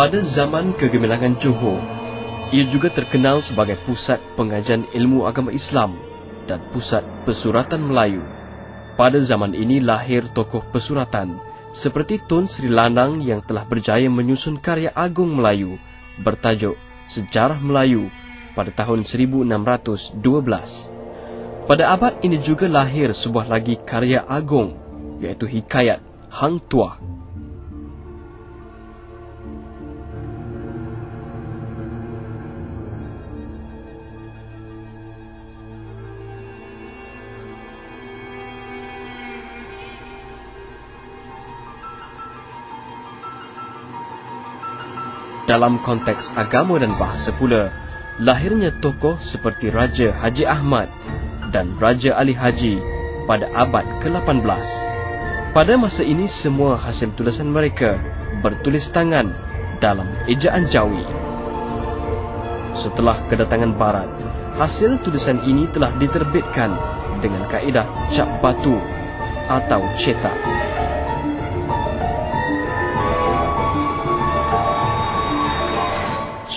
Pada zaman kegemilangan Johor, ia juga terkenal sebagai pusat pengajian ilmu agama Islam dan pusat pesuratan Melayu. Pada zaman ini lahir tokoh pesuratan seperti Tun Sri Lanang yang telah berjaya menyusun karya agung Melayu bertajuk Sejarah Melayu pada tahun 1612. Pada abad ini juga lahir sebuah lagi karya agung iaitu Hikayat Hang Tuah Dalam konteks agama dan bahasa pula, lahirnya tokoh seperti Raja Haji Ahmad dan Raja Ali Haji pada abad ke-18. Pada masa ini semua hasil tulisan mereka bertulis tangan dalam ejaan Jawi. Setelah kedatangan barat, hasil tulisan ini telah diterbitkan dengan kaedah cap batu atau cetak.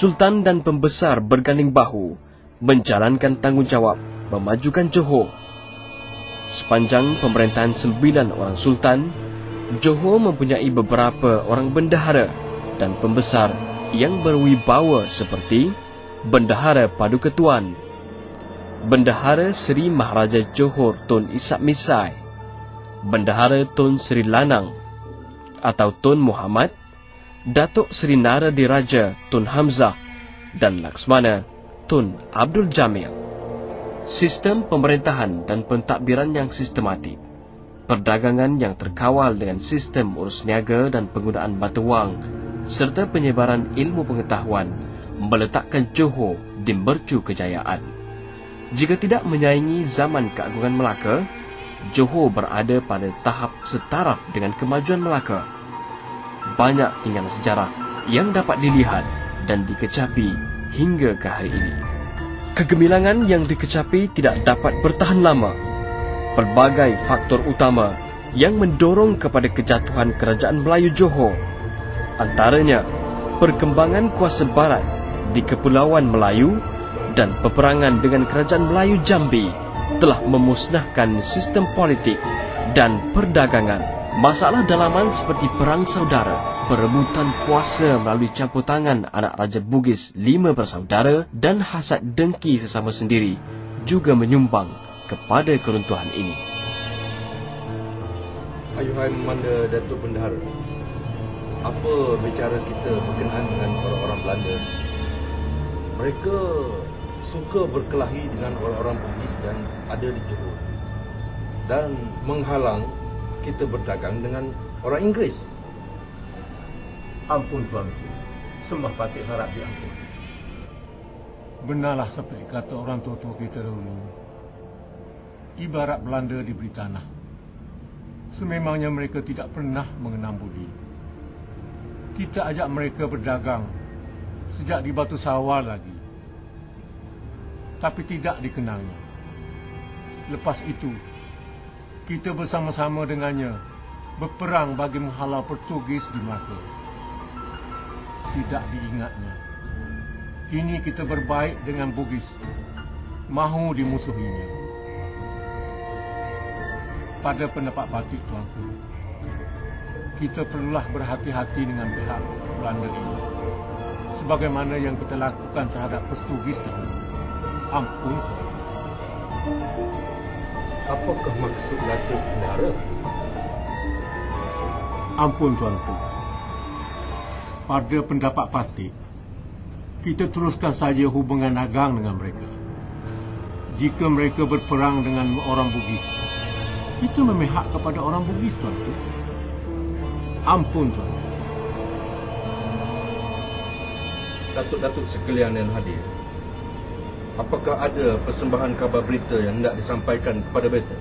Sultan dan pembesar berganding bahu menjalankan tanggungjawab memajukan Johor. Sepanjang pemerintahan sembilan orang sultan, Johor mempunyai beberapa orang bendahara dan pembesar yang berwibawa seperti Bendahara Paduketuan, Bendahara Seri Maharaja Johor Tun Isak Misai, Bendahara Tun Seri Lanang atau Tun Muhammad Datuk Seri Nara Diraja Tun Hamzah dan Laksmana Tun Abdul Jamil. Sistem pemerintahan dan pentadbiran yang sistematik. Perdagangan yang terkawal dengan sistem urus niaga dan penggunaan batu wang serta penyebaran ilmu pengetahuan meletakkan Johor di mercu kejayaan. Jika tidak menyaingi zaman keagungan Melaka, Johor berada pada tahap setaraf dengan kemajuan Melaka banyak tinggalan sejarah yang dapat dilihat dan dikecapi hingga ke hari ini. Kegemilangan yang dikecapi tidak dapat bertahan lama. Pelbagai faktor utama yang mendorong kepada kejatuhan kerajaan Melayu Johor. Antaranya, perkembangan kuasa barat di Kepulauan Melayu dan peperangan dengan kerajaan Melayu Jambi telah memusnahkan sistem politik dan perdagangan Masalah dalaman seperti perang saudara, perebutan kuasa melalui campur tangan anak Raja Bugis lima bersaudara dan hasad dengki sesama sendiri juga menyumbang kepada keruntuhan ini. Ayuhai Memanda Datuk Bendahara, apa bicara kita berkenaan dengan orang-orang Belanda? Mereka suka berkelahi dengan orang-orang Bugis dan ada di Johor dan menghalang kita berdagang dengan orang Inggeris. Ampun tuan, sembah patih harap diampun. Benarlah seperti kata orang tua-tua kita dahulu. Ibarat Belanda diberi tanah. Sememangnya mereka tidak pernah mengenam budi. Kita ajak mereka berdagang sejak di Batu Sawal lagi. Tapi tidak dikenangnya. Lepas itu, kita bersama-sama dengannya berperang bagi menghalau Portugis di Melaka. Tidak diingatnya. Kini kita berbaik dengan Bugis. Mahu dimusuhinya. Pada pendapat batik tuanku, kita perlulah berhati-hati dengan pihak Belanda ini. Sebagaimana yang kita lakukan terhadap Portugis dahulu. Ampun apakah maksud Datuk Nara? Ampun tuanku. Pada pendapat Patih, kita teruskan saja hubungan dagang dengan mereka. Jika mereka berperang dengan orang Bugis, kita memihak kepada orang Bugis tuanku. Ampun tuan. Datuk-datuk sekalian yang hadir, Apakah ada persembahan kabar berita yang hendak disampaikan kepada beta?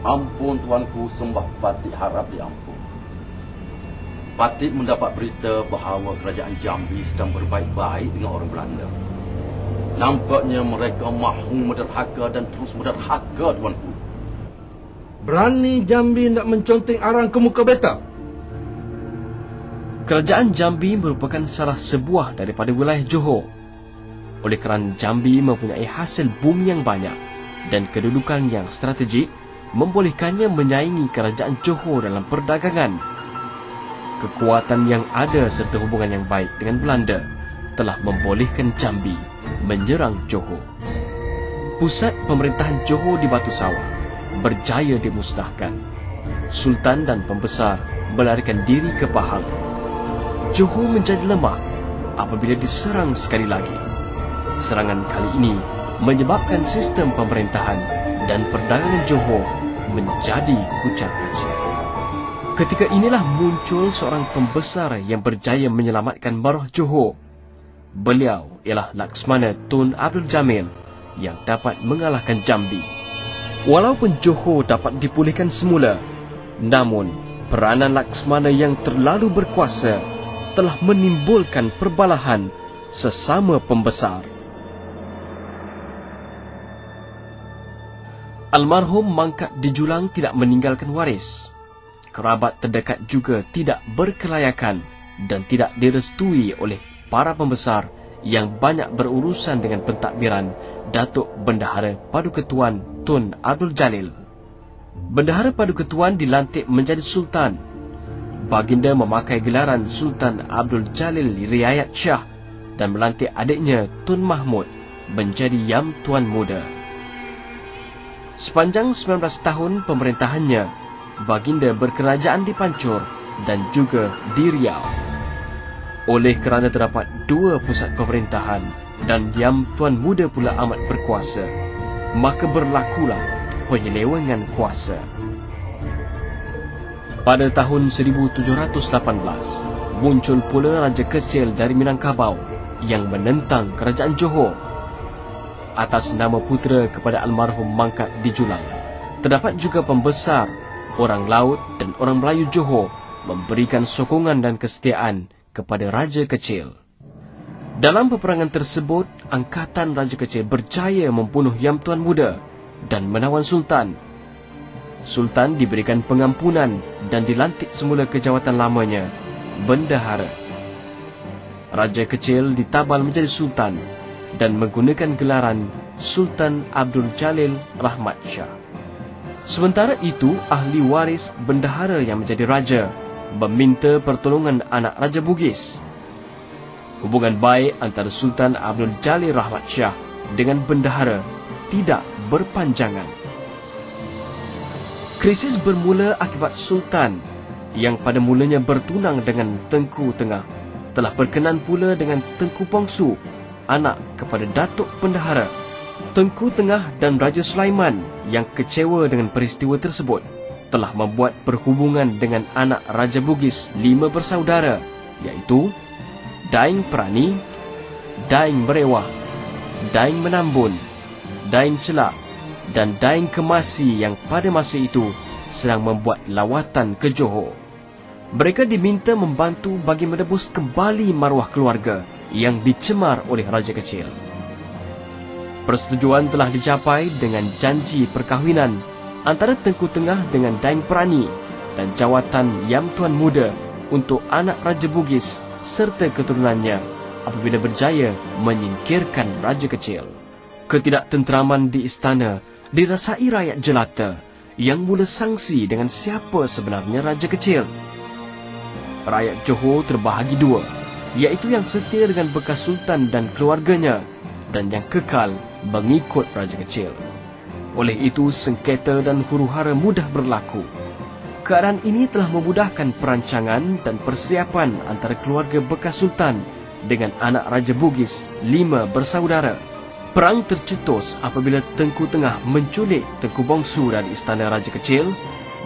Ampun tuanku sembah Patik harap diampun. Patik mendapat berita bahawa kerajaan Jambi sedang berbaik-baik dengan orang Belanda. Nampaknya mereka mahu mederhaka dan terus mederhaka tuanku. Berani Jambi hendak menconteng arang ke muka beta? Kerajaan Jambi merupakan salah sebuah daripada wilayah Johor. Oleh kerana Jambi mempunyai hasil bumi yang banyak dan kedudukan yang strategik, membolehkannya menyaingi kerajaan Johor dalam perdagangan. Kekuatan yang ada serta hubungan yang baik dengan Belanda telah membolehkan Jambi menyerang Johor. Pusat pemerintahan Johor di Batu Sawah berjaya dimusnahkan. Sultan dan pembesar melarikan diri ke Pahang. Johor menjadi lemah apabila diserang sekali lagi. Serangan kali ini menyebabkan sistem pemerintahan dan perdagangan Johor menjadi kucar kacir. Ketika inilah muncul seorang pembesar yang berjaya menyelamatkan maruah Johor. Beliau ialah Laksmana Tun Abdul Jamil yang dapat mengalahkan Jambi. Walaupun Johor dapat dipulihkan semula, namun peranan Laksmana yang terlalu berkuasa telah menimbulkan perbalahan sesama pembesar. Almarhum Mangkat di Julang tidak meninggalkan waris. Kerabat terdekat juga tidak berkelayakan dan tidak direstui oleh para pembesar yang banyak berurusan dengan pentadbiran Datuk Bendahara Paduketuan Tun Abdul Jalil. Bendahara Paduketuan dilantik menjadi Sultan baginda memakai gelaran Sultan Abdul Jalil Riayat Shah dan melantik adiknya Tun Mahmud menjadi Yam Tuan Muda. Sepanjang 19 tahun pemerintahannya, baginda berkerajaan di Pancur dan juga di Riau. Oleh kerana terdapat dua pusat pemerintahan dan Yam Tuan Muda pula amat berkuasa, maka berlakulah penyelewengan kuasa. Pada tahun 1718, muncul pula Raja Kecil dari Minangkabau yang menentang kerajaan Johor. Atas nama putera kepada almarhum Mangkat di Julang, terdapat juga pembesar, orang laut dan orang Melayu Johor memberikan sokongan dan kesetiaan kepada Raja Kecil. Dalam peperangan tersebut, Angkatan Raja Kecil berjaya membunuh Yam Tuan Muda dan menawan Sultan Sultan diberikan pengampunan dan dilantik semula ke jawatan lamanya, Bendahara. Raja kecil ditabal menjadi Sultan dan menggunakan gelaran Sultan Abdul Jalil Rahmat Shah. Sementara itu, ahli waris Bendahara yang menjadi Raja meminta pertolongan anak Raja Bugis. Hubungan baik antara Sultan Abdul Jalil Rahmat Shah dengan Bendahara tidak berpanjangan. Krisis bermula akibat Sultan yang pada mulanya bertunang dengan Tengku Tengah telah berkenan pula dengan Tengku Pongsu, anak kepada Datuk Pendahara. Tengku Tengah dan Raja Sulaiman yang kecewa dengan peristiwa tersebut telah membuat perhubungan dengan anak Raja Bugis lima bersaudara iaitu Daing Perani, Daing Berewah, Daing Menambun, Daing Celak dan Daeng Kemasi yang pada masa itu sedang membuat lawatan ke Johor. Mereka diminta membantu bagi menebus kembali maruah keluarga yang dicemar oleh Raja Kecil. Persetujuan telah dicapai dengan janji perkahwinan antara Tengku Tengah dengan Daeng Perani dan jawatan Yam Tuan Muda untuk anak Raja Bugis serta keturunannya apabila berjaya menyingkirkan Raja Kecil. Ketidaktenteraman di istana dirasai rakyat jelata yang mula sangsi dengan siapa sebenarnya Raja Kecil. Rakyat Johor terbahagi dua, iaitu yang setia dengan bekas Sultan dan keluarganya dan yang kekal mengikut Raja Kecil. Oleh itu, sengketa dan huru-hara mudah berlaku. Keadaan ini telah memudahkan perancangan dan persiapan antara keluarga bekas Sultan dengan anak Raja Bugis, lima bersaudara. Perang tercetus apabila Tengku Tengah menculik Tengku Bongsu dari Istana Raja Kecil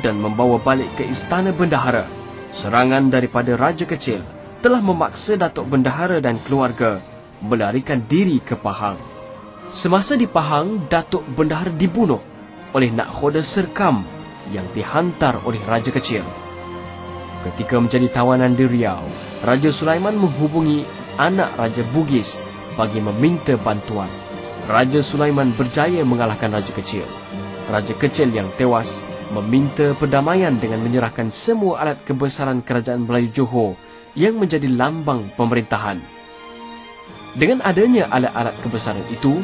dan membawa balik ke Istana Bendahara. Serangan daripada Raja Kecil telah memaksa Datuk Bendahara dan keluarga melarikan diri ke Pahang. Semasa di Pahang, Datuk Bendahara dibunuh oleh Nakhoda Serkam yang dihantar oleh Raja Kecil. Ketika menjadi tawanan di Riau, Raja Sulaiman menghubungi anak Raja Bugis bagi meminta bantuan. Raja Sulaiman berjaya mengalahkan Raja Kecil. Raja Kecil yang tewas meminta perdamaian dengan menyerahkan semua alat kebesaran kerajaan Melayu Johor yang menjadi lambang pemerintahan. Dengan adanya alat-alat kebesaran itu,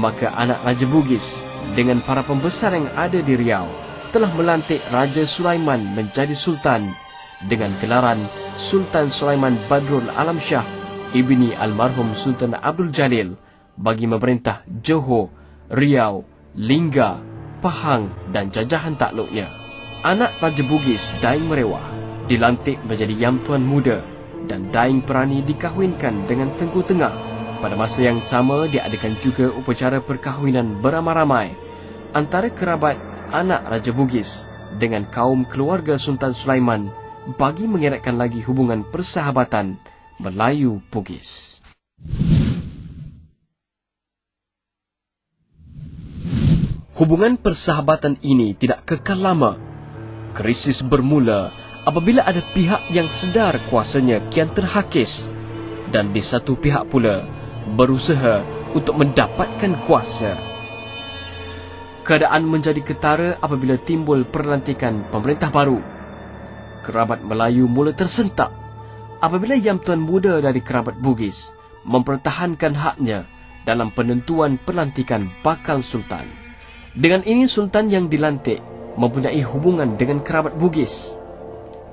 maka anak Raja Bugis dengan para pembesar yang ada di Riau telah melantik Raja Sulaiman menjadi Sultan dengan gelaran Sultan Sulaiman Badrul Alam Shah ibni almarhum Sultan Abdul Jalil bagi memerintah Johor, Riau, Lingga, Pahang dan jajahan takluknya. Anak Raja Bugis Daing Merewah dilantik menjadi Yam Tuan Muda dan Daing Perani dikahwinkan dengan Tengku Tengah pada masa yang sama diadakan juga upacara perkahwinan beramai-ramai antara kerabat anak Raja Bugis dengan kaum keluarga Sultan Sulaiman bagi mengeratkan lagi hubungan persahabatan Melayu Bugis. Hubungan persahabatan ini tidak kekal lama. Krisis bermula apabila ada pihak yang sedar kuasanya kian terhakis dan di satu pihak pula berusaha untuk mendapatkan kuasa. Keadaan menjadi ketara apabila timbul perlantikan pemerintah baru. Kerabat Melayu mula tersentak apabila Yam Tuan Muda dari kerabat Bugis mempertahankan haknya dalam penentuan pelantikan bakal sultan. Dengan ini sultan yang dilantik mempunyai hubungan dengan kerabat Bugis.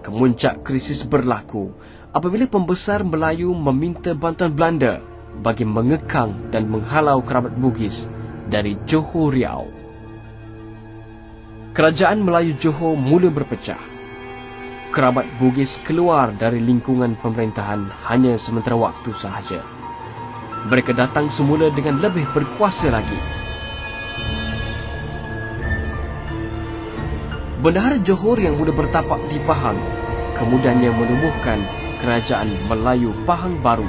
Kemuncak krisis berlaku apabila pembesar Melayu meminta bantuan Belanda bagi mengekang dan menghalau kerabat Bugis dari Johor Riau. Kerajaan Melayu Johor mula berpecah. Kerabat Bugis keluar dari lingkungan pemerintahan hanya sementara waktu sahaja. Mereka datang semula dengan lebih berkuasa lagi. Bendahara Johor yang mula bertapak di Pahang kemudiannya menubuhkan kerajaan Melayu Pahang baru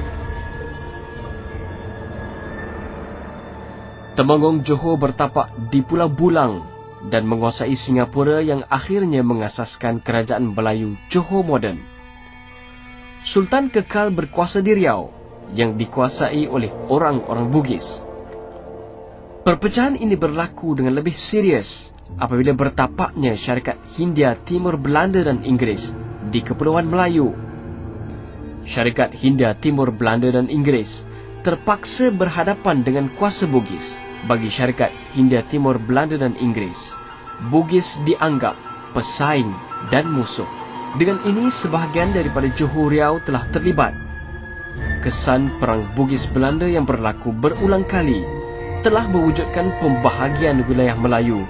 Temanggung Johor bertapak di Pulau Bulang dan menguasai Singapura yang akhirnya mengasaskan kerajaan Melayu Johor moden. Sultan kekal berkuasa di Riau yang dikuasai oleh orang-orang Bugis. Perpecahan ini berlaku dengan lebih serius apabila bertapaknya syarikat Hindia Timur Belanda dan Inggeris di Kepulauan Melayu. Syarikat Hindia Timur Belanda dan Inggeris terpaksa berhadapan dengan kuasa Bugis. Bagi syarikat Hindia Timur Belanda dan Inggeris, Bugis dianggap pesaing dan musuh. Dengan ini, sebahagian daripada Johor Riau telah terlibat. Kesan Perang Bugis Belanda yang berlaku berulang kali telah mewujudkan pembahagian wilayah Melayu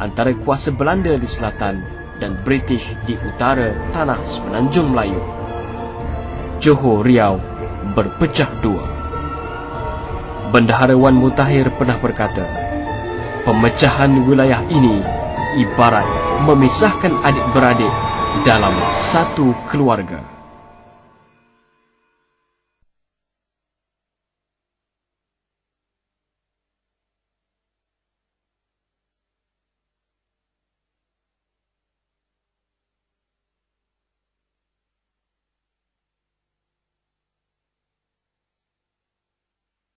antara kuasa Belanda di selatan dan British di utara tanah semenanjung Melayu. Johor Riau berpecah dua. Bendahara Wan Mutahir pernah berkata, pemecahan wilayah ini ibarat memisahkan adik-beradik dalam satu keluarga.